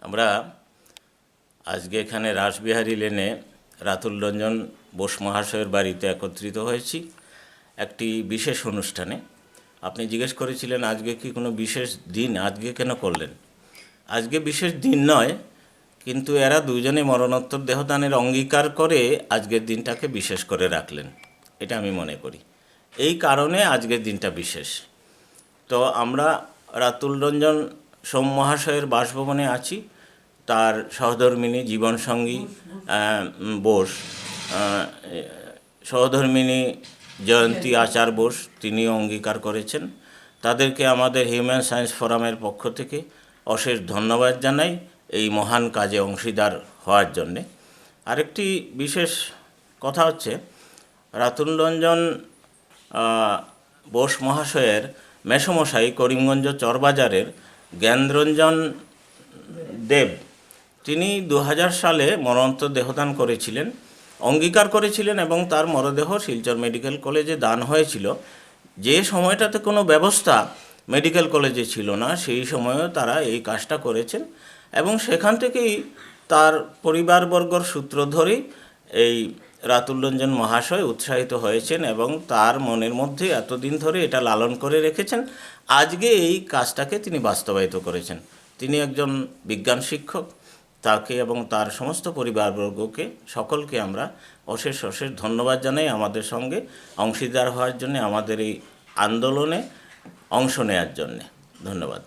আমরা আজকে এখানে রাসবিহারী লেনে রাতুল রঞ্জন বোস মহাশয়ের বাড়িতে একত্রিত হয়েছি একটি বিশেষ অনুষ্ঠানে। আপনি জিজ্ঞেস করেছিলেন, আজকে কি কোনো বিশেষ দিন? আজকে কেন করলেন? আজকে বিশেষ দিন নয়, কিন্তু এরা দুজনে মরণোত্তর দেহদানের অঙ্গীকার করে আজকের দিনটাকে বিশেষ করে রাখলেন। এটা আমি মনে করি। এই কারণে আজকের দিনটা বিশেষ। তো আমরা রাতুল রঞ্জন সোম মহাশয়ের বাসভবনে আছি। তার সহধর্মিনী জীবনসঙ্গী বোস সহধর্মিনী জয়ন্তী আচার বোস, তিনিও অঙ্গীকার করেছেন। তাদেরকে আমাদের হিউম্যান সায়েন্স ফোরামের পক্ষ থেকে অশেষ ধন্যবাদ জানাই এই মহান কাজে অংশীদার হওয়ার জন্যে। আরেকটি বিশেষ কথা হচ্ছে রাতুল রঞ্জন বোস মহাশয়ের মেসমশাই করিমগঞ্জ চরবাজারের জ্ঞানরঞ্জন দেব, তিনি দু হাজার সালে মরণোত্তর দেহদান করেছিলেন, অঙ্গীকার করেছিলেন এবং তার মরদেহ শিলচর মেডিকেল কলেজে দান হয়েছিল। যে সময়টাতে কোনো ব্যবস্থা মেডিকেল কলেজে ছিল না, সেই সময়েও তারা এই কাজটা করেছেন এবং সেখান থেকেই তার পরিবারবর্গর সূত্র ধরেই এই রাতুল রঞ্জন মহাশয় উৎসাহিত হয়েছেন এবং তার মনের মধ্যে এতদিন ধরে এটা লালন করে রেখেছেন, আজকে এই কাজটাকে তিনি বাস্তবায়িত করেছেন। তিনি একজন বিজ্ঞান শিক্ষক, তাকে এবং তার সমস্ত পরিবারবর্গকে সকলকে আমরা অশেষ অশেষ ধন্যবাদ জানাই আমাদের সঙ্গে অংশীদার হওয়ার জন্য, আমাদের এই আন্দোলনে অংশ নেওয়ার জন্যে। ধন্যবাদ।